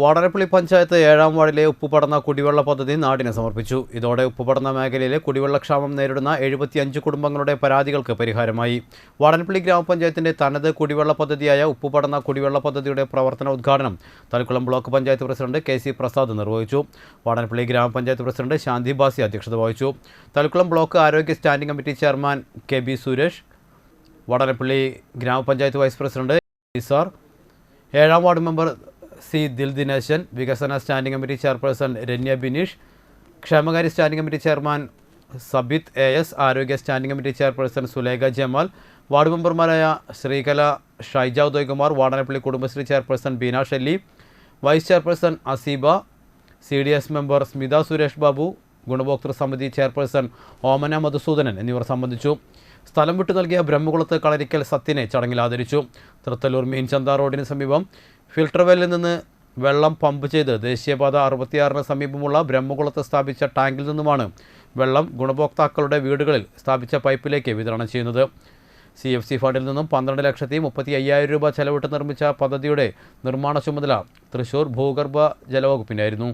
വാടരപ്പള്ളി പഞ്ചായത്ത് ഏഴാം വാർഡിലെ ഉപ്പുപടന്ന കുടിവെള്ള പദ്ധതി നാടിന് സമർപ്പിച്ചു. ഇതോടെ ഉപ്പുപടന്ന മേഖലയിലെ കുടിവെള്ളക്ഷാമം നേരിടുന്ന എഴുപത്തിയഞ്ച് കുടുംബങ്ങളുടെ പരാതികൾക്ക് പരിഹാരമായി. വാടനപ്പള്ളി ഗ്രാമപഞ്ചായത്തിന്റെ തനത് കുടിവെള്ള പദ്ധതിയായ ഉപ്പുപടന്ന കുടിവെള്ള പദ്ധതിയുടെ പ്രവർത്തന ഉദ്ഘാടനം Thalakkulam block panchayat president K C Prasad നിർവഹിച്ചു. വാടനപ്പള്ളി ഗ്രാമപഞ്ചായത്ത് പ്രസിഡന്റ് ശാന്തി ബാസി അധ്യക്ഷത വഹിച്ചു. തലക്കുളം ബ്ലോക്ക് ആരോഗ്യ standing committee chairman K B Suresh Vadanappally ഗ്രാമപഞ്ചായത്ത് വൈസ് പ്രസിഡന്റ് സാർ ഏഴാം വാർഡ് മെമ്പർ സി ദിൽ ദിനേശൻ വികസന standing committee chairperson Ranya Bineesh ക്ഷേമകാര്യ standing committee chairman Sabith A S ആരോഗ്യ standing committee chairperson Sulekha Jamal ward മെമ്പർമാരായ Sreekala Shyja Udayakumar Vadanappally Kudumbashree chairperson Beena Shelly vice chairperson Aseeba C D S member Smitha Suresh Babu ഗുണഭോക്തൃ സമിതി chairperson ഓമന മധുസൂദനൻ എന്നിവർ സംബന്ധിച്ചു. സ്ഥലം വിട്ടു നൽകിയ ബ്രഹ്മകുളത്ത് കളരിക്കൽ സത്യനെ ചടങ്ങിൽ ആദരിച്ചു. തൃത്തല്ലൂർ മീൻചന്ത റോഡിന് സമീപം ഫിൽട്ടർ വെല്ലിൽ നിന്ന് വെള്ളം പമ്പ് ചെയ്ത് ദേശീയപാത അറുപത്തിയാറിന് സമീപമുള്ള ബ്രഹ്മകുളത്ത് സ്ഥാപിച്ച ടാങ്കിൽ നിന്നുമാണ് വെള്ളം ഗുണഭോക്താക്കളുടെ വീടുകളിൽ സ്ഥാപിച്ച പൈപ്പിലേക്ക് വിതരണം ചെയ്യുന്നത്. സി എഫ് സി ഫണ്ടിൽ നിന്നും പന്ത്രണ്ട് ലക്ഷത്തി മുപ്പത്തി അയ്യായിരം രൂപ ചെലവിട്ട് നിർമ്മിച്ച പദ്ധതിയുടെ നിർമ്മാണ ചുമതല തൃശൂർ ഭൂഗർഭ ജലവകുപ്പിനായിരുന്നു.